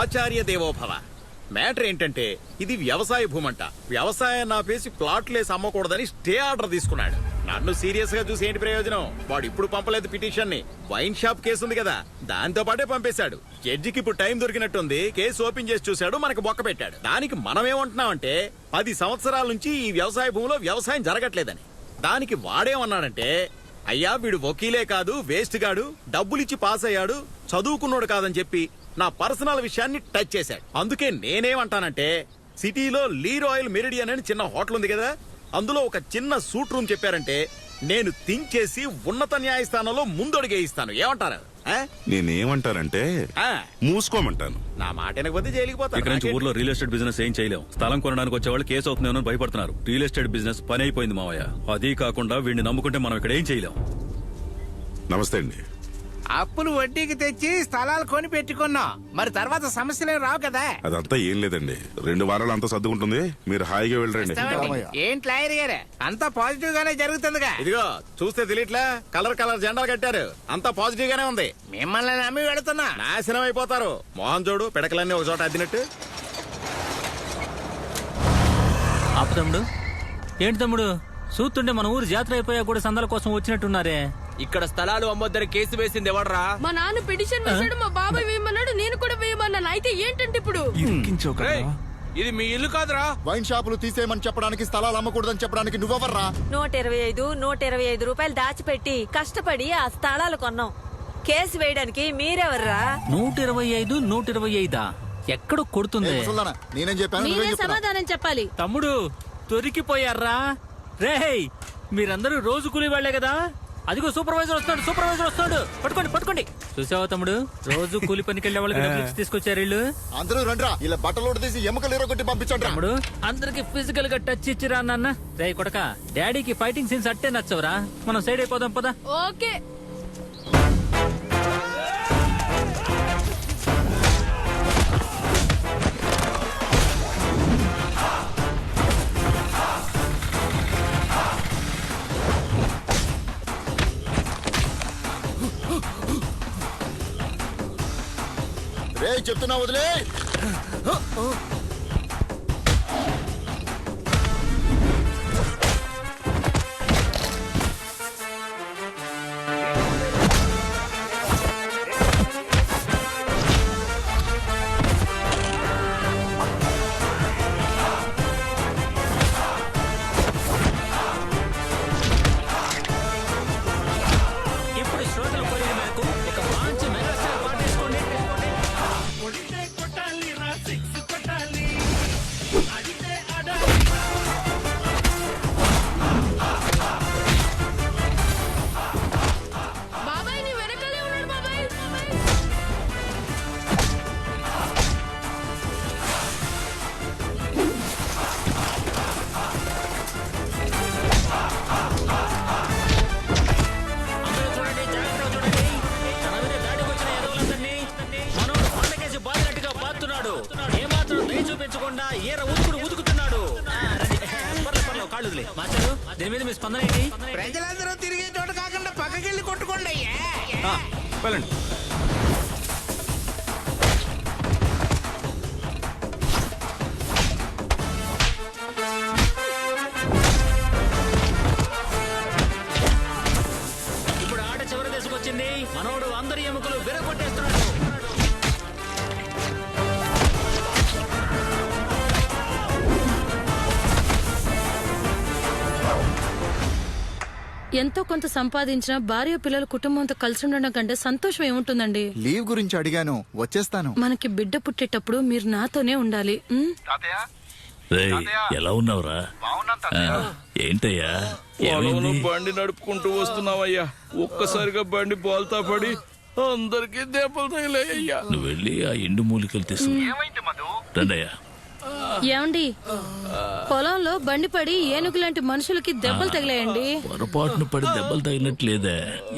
ఆచార్య దేవోభవ. మ్యాటర్ ఏంటంటే ఇది వ్యవసాయ భూమంట. వ్యవసాయం వ్యవసాయాన్ని ఆపేసి ప్లాట్లేసి అమ్మకూడదని స్టే ఆర్డర్ తీసుకున్నాడు. నన్ను సీరియస్గా చూసి ఏంటి ప్రయోజనం? వాడు ఇప్పుడు పంపలేదు పిటిషన్ని వైన్ షాప్ కేసు ఉంది కదా దాంతో పాటే పంపేశాడు. జడ్జికి ఇప్పుడు టైం దొరికినట్టుంది కేసు ఓపెన్ చేసి చూశాడు మనకు బొక్క పెట్టాడు. దానికి మనమేమంటున్నామంటే పది సంవత్సరాల నుంచి ఈ వ్యవసాయ భూమిలో వ్యవసాయం జరగట్లేదని. దానికి వాడేమన్నాడంటే అయ్యా వీడు వకీలే కాదు వేస్ట్ గాడు డబ్బులిచ్చి పాస్ అయ్యాడు చదువుకున్నోడు కాదని చెప్పి నా పర్సనల్ విషయాన్ని టచ్ చేశాడు. అందుకే నేనేమంటానంటే సిటీలో లీ రాయల్ మెరిడియన్ అని చిన్న హోటల్ ఉంది కదా అందులో ఒక చిన్న సూట్ రూమ్ చెప్పారంటే నేను థింక్ చేసి ఉన్నత న్యాయస్థానంలో ముందడుగే ఇస్తాను ఏమంటారు? నేనేమంటానంటే ఆ, మూసుకోమంటాను. నా మాట వినకపోతే జైలుకి ఇక్కడ నుంచి ఊర్లో రియల్ ఎస్టేట్ బిజినెస్ ఏం చేయలేం. స్థలం కొనడానికి వచ్చే వాళ్ళు కేసు అవుతుందేమో భయపడుతున్నారు. రియల్ ఎస్టేట్ బిజినెస్ పని అయిపోయింది మావయ్య. అది కాకుండా వీడిని నమ్ముకుంటే మనం ఇక్కడ ఏం చేయలేం. నమస్తే అండి. అప్పులు వడ్డీకి తెచ్చి స్థలాలు కొని పెట్టుకున్నాం. మరి తర్వాత సమస్యలు రావు కదా? అదంతా ఏం లేదండి. రెండు వారాలు అంతా సర్దుకుంటుంది. మీరు హాయిగా వెళ్ళండి ఏంటి లాయర్ గారు? అంతా పాజిటివ్ గానే జరుగుతుందిగా. ఇదిగో చూస్తే తెలియట్లా కలర్ కలర్ జెండాలు కట్టారు. అంతా పాజిటివ్ గానే ఉంది. మిమ్మల్ని నమ్మి వెళుతున్నా. నాశనం అయిపోతారు. మోహన్ చూడు పిడకలన్నీ ఒక చోట అద్దినట్టు. తమ్ముడు. ఏంటి తమ్ముడు? చూస్తుంటే మన ఊరు జాతర అయిపోయా కూడా సందల కోసం వచ్చినట్టున్నారే. ఇక్కడ స్థలాలు అమ్మొద్దని కేసు వేసింది ఎవడరా? మా నాన్న పిటిషన్ వేసాడు మా బాబాయ్ వేయమన్నాడు నేను కూడా వేయమన్నాను. అయితే ఏంటంటే ఇప్పుడు? రేయ్, ఇది మీ ఇల్లు కాదురా. వైన్ షాపులు తీసేయమని చెప్పడానికి స్థలాలు అమ్మకూడదని చెప్పడానికి నువ్వెవర్రా? నూట ఇరవై ఐదు నూట ఇరవై ఐదు రూపాయలు దాచిపెట్టి కష్టపడి ఆ స్థలాలు కొన్నాం. కేసు వేయడానికి మీరెవర్రా? నూట ఇరవై ఐదు నూట ఇరవై ఐదా? ఎక్కడో కొడుతుంది? ముసల్దానా నేనేం చెప్పాను? మీరే నువ్వేం చెప్తున్నావు? సమాధానం చెప్పాలి. తమ్ముడు దొరికిపోయారా? రేయ్ మీరందరూ రోజు కూలి వాళ్ళే కదా? అదిగో సూపర్వైజర్ వస్తున్నాడు సూపర్వైజర్ వస్తున్నాడు. పట్టుకోండి పట్టుకోండి. చూసావా తమ్ముడు? రోజు కూలి పనికి వెళ్ళే వాళ్ళకి డబ్బులు ఇచ్చి తీసుకొచ్చారు వీళ్ళు. అందరూ రండిరా ఇలా బట్టలు తీసి ఎముకలు ఎరగొట్టి పంపించండి తమ్ముడు అందరికి ఫిజికల్గా టచ్ ఇచ్చిరా నాన్న. రే కొడక డాడీకి ఫైటింగ్ సీన్స్ అట్టే నచ్చవురా. మనం సైడ్ అయిపోదాం పదా. ఓకే. చెప్తున్నా వదిలే. వదిలే. మాస్టారు దీని మీద మీ స్పందన ఏంటి? ప్రజలందరూ తిరిగే చోట కాకుండా పక్కకెళ్ళి కొట్టుకోండి అయ్యా. వెళ్ళండి. ఎంతో కొంత సంపాదించిన భార్య పిల్లల కుటుంబంతో కలిసి ఉండడం కంటే సంతోషం ఏముంటుందండి? లీవ్ గురించి అడిగాను వచ్చేస్తాను. మనకి బిడ్డ పుట్టేటప్పుడు మీరు నాతోనే ఉండాలి? ఎలా ఉన్నావురా? ఆ, ఏంటయ్యా? పొలంలో ఏమైంది బండి నడుపుకుంటూ వస్తున్నావయ్యా. ఒక్కసారిగా బండి బోల్తా పడి అందరికి దెబ్బలు తగిలాయ్యా. నువ్వు వెళ్ళి ఆ ఎండు మూలికలు తీసుకు రండయ్యా. ఏమండి? పొలంలో బండి పడి ఏనుగు లాంటి మనుషులకి దెబ్బలు తగిలాయండి. పొరపాటున పడి దెబ్బలు తగినట్లేదే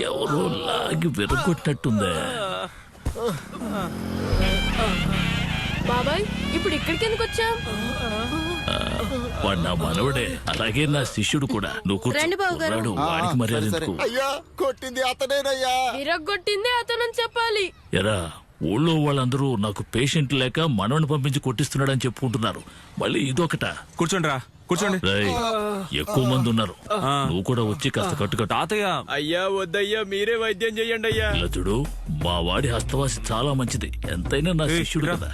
ఎవరో లాగి విరగొట్టినట్టుందే. బాబాయ్ ఇప్పుడు ఇక్కడికి ఎందుకు వచ్చాం వాడు నా మనవడే. అలాగే నా శిష్యుడు కూడా. నువ్వు. రండి బావగారు. కుర్రాడు, వాడికి మర్యాద. ఎందుకు? అయ్యా కొట్టింది అతనేనయ్యా. విరగ్గొట్టిందే అతను చెప్పాలి. ఎరా ఊళ్ళో వాళ్ళందరూ నాకు పేషెంట్ లేక మనవని పంపించి కొట్టిస్తున్నాడని చెప్పుకుంటున్నారు. మళ్ళీ ఇదొకట. కూర్చోండి రా కూర్చోండి. రేయ్, ఎక్కువ మంది ఉన్నారు. నువ్వు కూడా వచ్చి కాస్త కట్టుకట్టు. తాతయ్య. అయ్యా వద్దయ్యా మీరే వైద్యం చెయ్యండి అయ్యా. ఇలా చూడు మా వాడి హస్తవాసి చాలా మంచిది. ఎంతైనా నా ఏయ్, శిష్యుడు రా. కదా.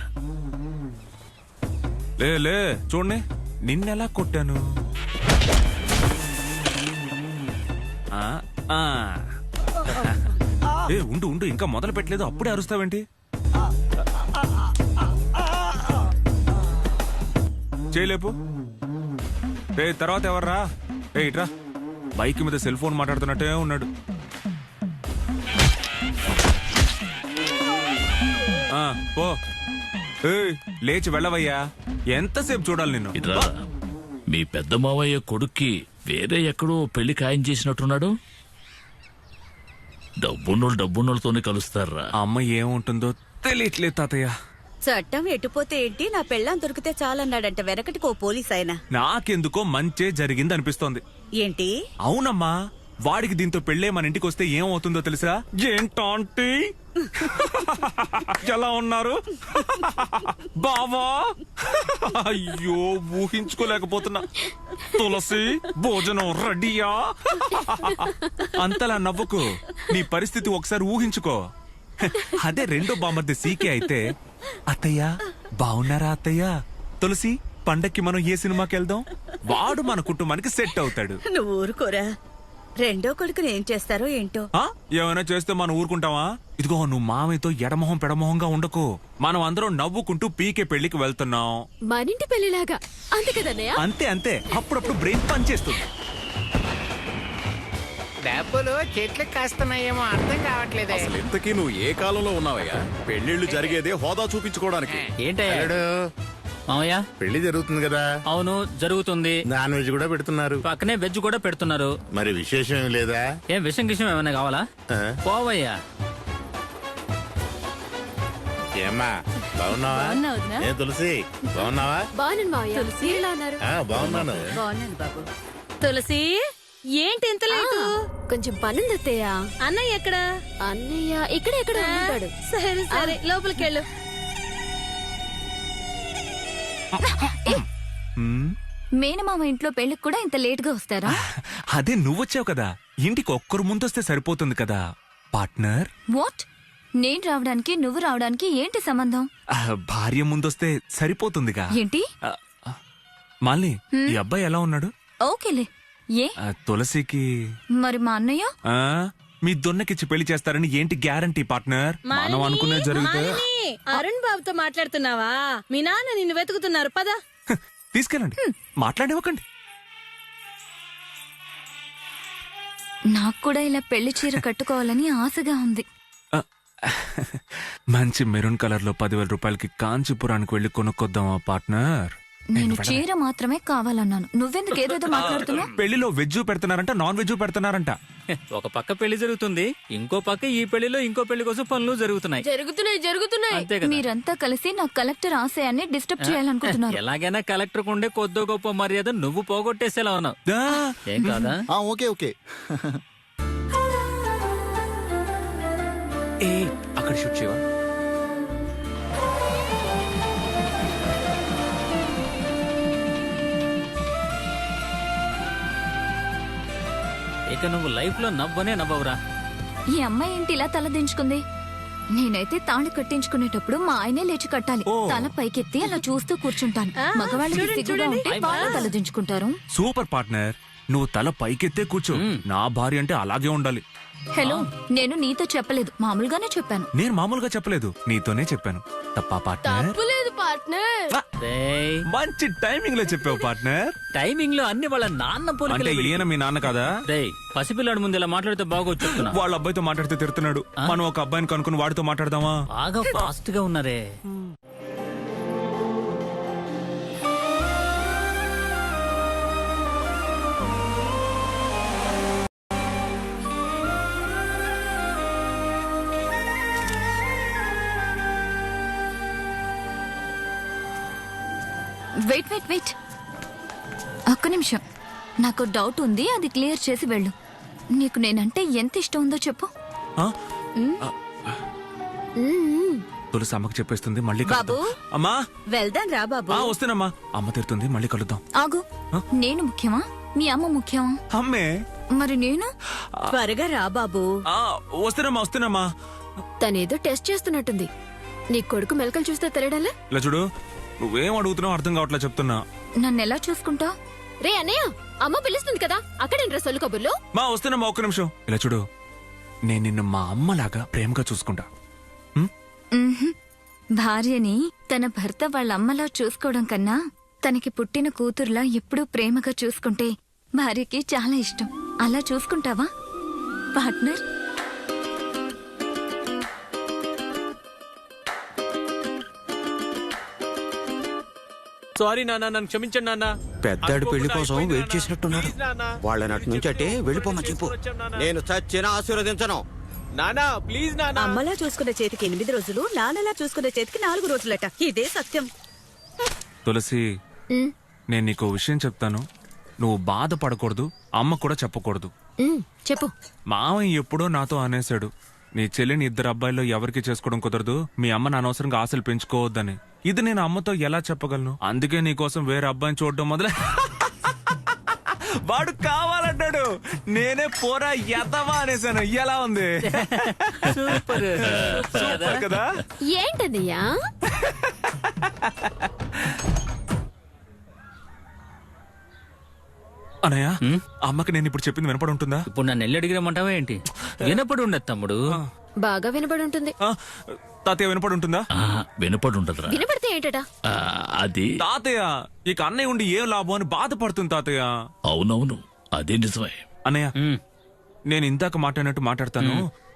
లే లే చూడండి. నిన్నెలా కొట్టాను? ఆ, ఆ. ఏ ఉండు ఉండు ఇంకా మొదలు పెట్టలేదు అప్పుడే అరుస్తావేంటి? చేయలేపు. రే తర్వాత ఎవర్రా? ఏ ఇట్రా. బైక్ మీద సెల్ ఫోన్ మాట్లాడుతున్నట్టే ఉన్నాడు. పో. లేచి వెళ్ళవయ్యా. ఎంతసేపు చూడాలి నిన్ను? ఇట్రా మీ పెద్ద మావయ్య కొడుక్కి వేరే ఎక్కడో పెళ్ళి ఖాయం చేసినట్టున్నాడు? డబ్బున్నోళ్ళు డబ్బున్నోళ్ళతోనే కలుస్తారా? ఆ అమ్మాయి ఏముంటుందో తెలియట్లేదు తాతయ్య. చట్టం ఎటుపోతే ఏంటి? నా పెళ్ళాం దొరికితే చాలన్నాడంట. వెనకటికి ఓ పోలీస్ ఆయన. నాకెందుకో మంచే జరిగింది అనిపిస్తోంది ఏంటి? అవునమ్మా వాడికి దీంతో పెళ్ళే మన ఇంటికి వస్తే ఏమవుతుందో తెలుసా? ఏంటాంటీ ఎలా ఉన్నారు? బావా? అయ్యో ఊహించుకోలేకపోతున్నా. తులసి భోజనం రెడీయా? అంతలా నవ్వుకు నీ పరిస్థితి ఒకసారి ఊహించుకో. అదే రెండో బామర్ది సీకే అయితే అత్తయ్య బాగున్నారా అత్తయ్య? తులసి పండక్కి మనం ఏ సినిమాకి వెళ్దాం? వాడు మన కుటుంబానికి సెట్ అవుతాడు. నువ్వు ఊరుకోరా. రెండో కొడుకుని ఏం చేస్తారో ఏంటో? ఆ? ఏమైనా చేస్తే మనం ఊరుకుంటావా ఇదిగో నువ్వు మామయ్యతో ఎడమొహం పెడమొహంగా ఉండకు. మనం అందరం నవ్వుకుంటూ పీకే పెళ్ళికి వెళ్తున్నాం. మనింటి పెళ్ళిలాగా అంతే కదన్నయ్య? అంతే అంతే. అప్పుడప్పుడు బ్రెయిన్ పనిచేస్తుంది. డబ్బులు చెట్లకు కాస్తున్నాయేమో అర్థం కావట్లేదే. అసలు ఇంతకీ నువ్వు ఏ కాలంలో ఉన్నావయ్యా? పెళ్ళిళ్ళు జరిగేదే హోదా చూపించుకోవడానికి. ఏంటయ్యా? మామయ్య? పెళ్ళి జరుగుతుంది కదా? అవును జరుగుతుంది. నాన్ వెజ్ కూడా పెడుతున్నారు. పక్కనే వెజ్ కూడా పెడుతున్నారు. మరి విశేషం ఏం లేదా? ఏం విషయం గిషం ఏమైనా కావాలా? ఆ? పోవయ్యా. ఏమ్మా బాగున్నావా? బాగున్నా వదినా? ఏ తులసి బాగున్నావా? బాగున్నాను మావయ్య. తులసి? ఎలా ఉన్నారు? ఆ, బాగున్నాను. బాగున్నాను బాబు. తులసి? ఏంటి ఎంత లేదు కొంచెం పనుంది అత్తయ్య అన్నయ్య ఎక్కడ? అన్నయ్య ఇక్కడ ఎక్కడ ఉంటాడు సరే సరే లోపలికి వెళ్ళు. హ్మ్? మేనమామ ఇంట్లో పెళ్ళికి కూడా ఇంత లేట్గా వస్తారా? అదే నువ్వొచ్చావు కదా. ఇంటికి ఒక్కరు ముందొస్తే సరిపోతుంది కదా. పార్ట్నర్? వాట్? నేను రావడానికి నువ్వు రావడానికి ఏంటి సంబంధం? భార్య ముందొస్తే సరిపోతుందిగా. ఏంటి. మాలిని ఈ అబ్బాయి ఎలా ఉన్నాడు? ఓకేలే. ఏ? ఆ, తులసికి. మరి మా అన్నయ్య? ఆ? మీ దొన్నకిచ్చి పెళ్ళి చేస్తారని ఏంటి గ్యారంటీ పార్ట్నర్? మనం అనుకునే జరిగితే మాలిని, అరుణ్ బాబుతో మాట్లాడుతున్నావా? మీ నాన్న నిన్ను వెతుకుతున్నారు. పద. హ, తీసుకెళ్ళండి. మాట్లాడివ్వకండి నాకు కూడా ఇలా పెళ్ళి చీర కట్టుకోవాలని ఆశగా ఉంది. ఆ, మంచి మెరూన్ కలర్లో పదివేల రూపాయలకి కాంచీపురానికి వెళ్ళి కొనుక్కొద్దామా పార్ట్నర్? నేను చీర మాత్రమే కావాలన్నాను. నువ్వెందుకు ఏదేదో మాట్లాడుతున్నావు? పెళ్ళిలో వెజ్ పెడుతున్నారంట నాన్ వెజ్ పెడుతున్నారంట. ఒక పక్క పెళ్ళి జరుగుతుంది ఇంకో పక్క ఈ పెళ్ళిలో ఇంకో పెళ్ళి కోసం పనులు జరుగుతున్నాయి. జరుగుతున్నాయి జరుగుతున్నాయి. మీరంతా కలిసి నా కలెక్టర్ ఆశయాన్ని డిస్టర్బ్ చేయాలనుకుంటున్నారు. ఎలాగైనా కలెక్టర్ ఉండే కొద్దో గొప్ప మర్యాద నువ్వు పోగొట్టేసేలా ఉన్నావు. ఏం కాదా? ఆ, ఓకే ఓకే. ఏ అక్కడ షూట్ చేయవా? ఇక నువ్వు లైఫ్లో నవ్వనే నవ్వవురా. ఈ అమ్మాయి ఏంటి ఇలా తలదించుకుంది నేనైతే తాళి కట్టించుకునేటప్పుడు మా ఆయనే లేచి కట్టాలి. ఓ. తల పైకెత్తి అలా చూస్తూ కూర్చుంటాను. మగవాళ్ళకి చూడండి, సిగ్గుగా చూడండి. ఉంటే వాళ్ళు తలదించుకుంటారు సూపర్ పార్ట్నర్ నువ్వు తల పైకెత్తే కూర్చో. నా భార్య అంటే అలాగే ఉండాలి. హలో నేను నీతో చెప్పలేదు. మామూలుగానే చెప్పాను. నేను మామూలుగా చెప్పలేదు. నీతోనే చెప్పాను. తప్పా పార్ట్నర్? పార్ట్నర్. మంచి టైమింగ్లో చెప్పావు పార్ట్నర్. టైమింగ్లో అన్ని వాళ్ళ నాన్న అంటే పోలికలే ఈయన మీ నాన్న కదా? రేయ్ పసిపిల్లాడు ముందు ఇలా మాట్లాడితే బాగోచ్చు చెప్తున్నా. వాళ్ళ అబ్బాయితో మాట్లాడితే తిడుతున్నాడు. మనం ఒక అబ్బాయిని కనుక్కుని వాడితో మాట్లాడదామా? బాగా ఫాస్ట్గా ఉన్నారే. వెయిట్ వెయిట్ వెయిట్ ఒక్క నిమిషం. నాకు డౌట్ ఉంది అది క్లియర్ చేసి వెళ్ళు. నీకు నేనంటే ఎంత ఇష్టం ఉందో చెప్పు? తులసి అమ్మకి చెప్పేస్తుంది మళ్ళీ బాబు. అమ్మా. వెళ్దాం రా బాబు. ఆ వస్తున్నమ్మా అమ్మ తిరుతుంది మళ్ళీ కలుద్దాం. ఆగు. నేను ముఖ్యమా? మీ అమ్మ ముఖ్యమా? అమ్మే. మరి నేను? త్వరగా రా బాబు. ఆ వస్తున్నమ్మా వస్తున్నమ్మా తనేదో టెస్ట్ చేస్తున్నట్టుంది. నీ కొడుకు మెలకలు చూస్తే తెలియడాలా చూడు నువ్వేం అడుగుతున్నావు అర్థం కావట్లే చెప్తున్నా. నన్ను ఎలా చూసుకుంటా రే అన్నయ్య అమ్మ పిలుస్తుంది కదా అక్కడేంట్రా సొల్లు కబుర్లు? మా వస్తున్నమ్మా ఒక్క నిమిషం. ఇలా చూడు నేను నిన్ను మా అమ్మలాగా ప్రేమగా చూసుకుంటా. భార్యని తన భర్త వాళ్ళ అమ్మలా చూసుకోవడం కన్నా తనకి పుట్టిన కూతురులా ఎప్పుడూ ప్రేమగా చూసుకుంటే భార్యకి చాలా ఇష్టం. అలా చూసుకుంటావా? పార్ట్నర్? సారీ నాన్న నన్ను క్షమించండి నాన్న. పెద్దాడు పెళ్ళి కోసం వెయిట్ చేసినట్టున్నాడు. వాళ్ళని అటు నుంచి అంటే వెళ్ళిపోమని చెప్పు. నేను చచ్చిన ఆశీర్వదించను. నానా ప్లీజ్ నానా అమ్మలా చూసుకున్న చేతికి ఎనిమిది రోజులు నాన్నలా చూసుకున్న చేతికి నాలుగు రోజులట. ఇదే సత్యం. తులసి నేను నీకు విషయం చెప్తాను. నువ్వు బాధపడకూడదు అమ్మ కూడా చెప్పకూడదు. చెప్పు. మావయ్య ఎప్పుడో నాతో అనేశాడు. నీ చెల్లిని ఇద్దరు అబ్బాయిల్లో ఎవరికి చేసుకోవడం కుదరదు మీ అమ్మని అనవసరంగా ఆశలు పెంచుకోవద్దని. ఇది నేను అమ్మతో ఎలా చెప్పగలను? అందుకే నీకోసం వేరే అబ్బాయిని చూడడం మొదలే వాడు కావాలంటాడు. నేనే పోరా ఎదవా అనేసాను. ఎలా ఉంది? సూపర్. కదా? అనయ్య అమ్మకి నేను ఇప్పుడు చెప్పింది వినపడి ఉంటుందా? ఇప్పుడు నన్ను ఎల్లు అడిగిరమ్మంటావా ఏంటి? వినపడి ఉండదు తమ్ముడు. బాగా వినబడి ఉంటుంది. ఆ, తాతయ్య వినపడి ఉంటుందా? వినపడి ఉంటదిరా వినపడితే ఏంటట? ఆ, అది తాతయ్య ఇక అన్నయ్య ఉండి ఏం లాభం అని బాధపడుతుంది తాతయ్య? అవునవును అదే నిజమే. అన్నయ్య ఉమ్. నేను ఇందాక మాట్లాడినట్టు మాట్లాడతాను.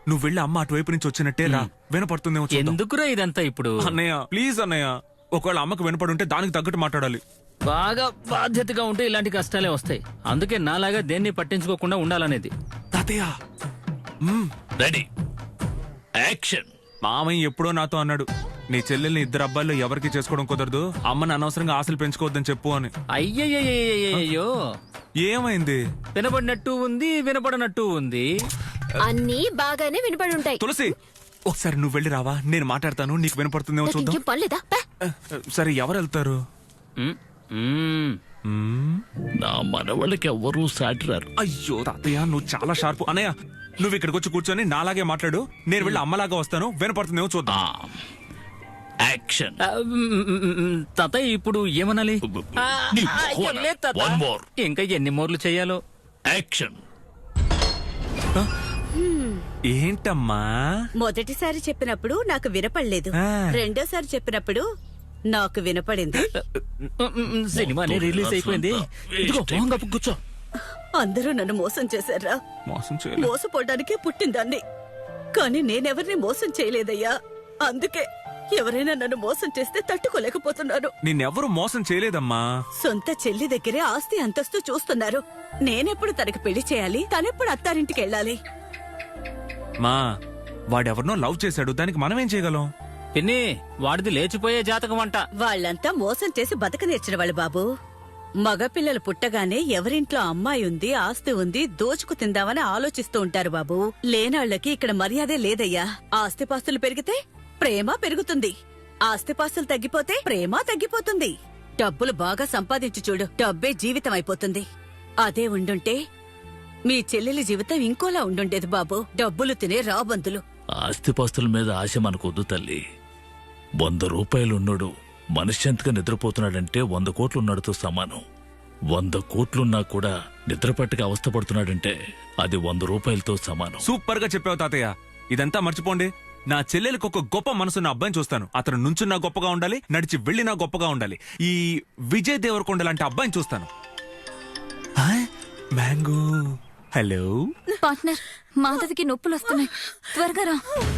నువ్వు వెళ్ళి అమ్మ అటువైపు నుంచి వచ్చినట్టే రా. వినపడుతుందేమో చూద్దాం. ఎందుకురా ఇదంతా ఇప్పుడు? అన్నయ్య ప్లీజ్ అన్నయ్య ఒకవేళ అమ్మకు వినపడి ఉంటే దానికి తగ్గట్టు మాట్లాడాలి. బాగా బాధ్యతగా ఉంటే ఇలాంటి కష్టాలే వస్తాయి. అందుకే నాలాగా దేన్ని పట్టించుకోకుండా ఉండాలనేది. తాతయ్య. రెడీ. యాక్షన్. మామయ్య ఎప్పుడో నాతో అన్నాడు నీ చెల్లెల్ని ఇద్దరు అబ్బాయిలు ఎవరికి చేసుకోవడం కుదరదు అమ్మని అనవసరంగా ఆశలు పెంచుకోవద్దని చెప్పు అని. అయ్యయ్యో ఏమైంది? వినపడినట్టు ఉంది వినపడనట్టు ఉంది. అన్నీ బాగానే వినపడి ఉంటాయి తులసి! ఒకసారి నువ్వు వెళ్ళి రావా నేను మాట్లాడతాను నీకు వినపడుతుందేమో చూద్దాం. పర్లేదా. సరే ఎవరు వెళ్తారు. మ్మ్. నా మనవాళ్ళకి ఎవ్వరూ సాటిరారు అయ్యో తాతయ్య నువ్వు చాలా షార్ప్ అనయ్య నువ్వు ఇక్కడికి వచ్చి కూర్చొని నాలాగే మాట్లాడు. నేను వెళ్ళి అమ్మలాగా వస్తాను. వినపడుతుందేమో చూద్దాం. యాక్షన్. ఆ, తాతయ్య ఇప్పుడు ఏమనాలి? ఆ, నీ ఆ, మొహన. లేదు తాత. One more. ఇంకా ఎన్ని మోర్లు చేయాలో? యాక్షన్. ఏంటమ్మా? మొదటిసారి చెప్పినప్పుడు నాకు వినపడలేదు. ఆ. రెండోసారి చెప్పినప్పుడు నాకు వినపడింది. సినిమానే రిలీజ్ అయిపోయింది. ఇదిగో మొహం కప్పు కూర్చో. అందరూ నన్ను మోసం చేశారా? మోసం చేయలేదు. మోసపోవడానికే పుట్టిందాన్ని. కానీ నేనెవరిని మోసం చేయలేదయ్యా. అందుకే ఎవరైనా నన్ను మోసం చేస్తే తట్టుకోలేకపోతున్నాను. నిన్నెవరు మోసం చేయలేదమ్మా. సొంత చెల్లి దగ్గరే ఆస్తి అంతస్తు చూస్తున్నారు. నేనెప్పుడు తనకి పెళ్ళి చేయాలి? తనెప్పుడు అత్తారింటికి వెళ్ళాలి? మా వాడెవరినో లవ్ చేశాడు. దానికి మనం ఏం చేయగలం? పిన్ని వాడిది లేచిపోయే జాతకం అంట. వాళ్ళంతా మోసం చేసి బతక నేర్చిన వాళ్ళు బాబు. మగపిల్లలు పుట్టగానే ఎవరింట్లో అమ్మాయి ఉంది ఆస్తి ఉంది దోచుకు తిందామని ఆలోచిస్తూ ఉంటారు బాబు. లేనాళ్ళకి ఇక్కడ మర్యాదే లేదయ్యా. ఆస్తిపాస్తులు పెరిగితే ప్రేమ పెరుగుతుంది. ఆస్తిపాస్తులు తగ్గిపోతే ప్రేమ తగ్గిపోతుంది. డబ్బులు బాగా సంపాదించు చూడు డబ్బే జీవితం అయిపోతుంది. అదే ఉండుంటే మీ చెల్లెలి జీవితం ఇంకోలా ఉండుండేది బాబు. డబ్బులు తినే రాబందులు. ఆస్తిపాస్తుల మీద ఆశ మనకొద్దు తల్లి. వంద రూపాయలున్నాడు. మనశ్శాంతిగా నిద్రపోతున్నాడంటే వంద కోట్లున్నాడుతో సమానం. వంద కోట్లున్నా కూడా నిద్రపట్టక అవస్థపడుతున్నాడంటే అది వంద రూపాయలతో సమానం. సూపర్గా చెప్పావు తాతయ్య. ఇదంతా మర్చిపోండి. నా చెల్లెలకు ఒక గొప్ప మనసున్న అబ్బాయిని చూస్తాను. అతను నుంచున్నా గొప్పగా ఉండాలి నడిచి వెళ్ళినా గొప్పగా ఉండాలి. ఈ విజయ్ దేవరకొండ లాంటి అబ్బాయిని చూస్తాను. మ్యాంగో. హలో. పార్ట్నర్ మాధవికి నొప్పులు వస్తున్నాయి. త్వరగా రా.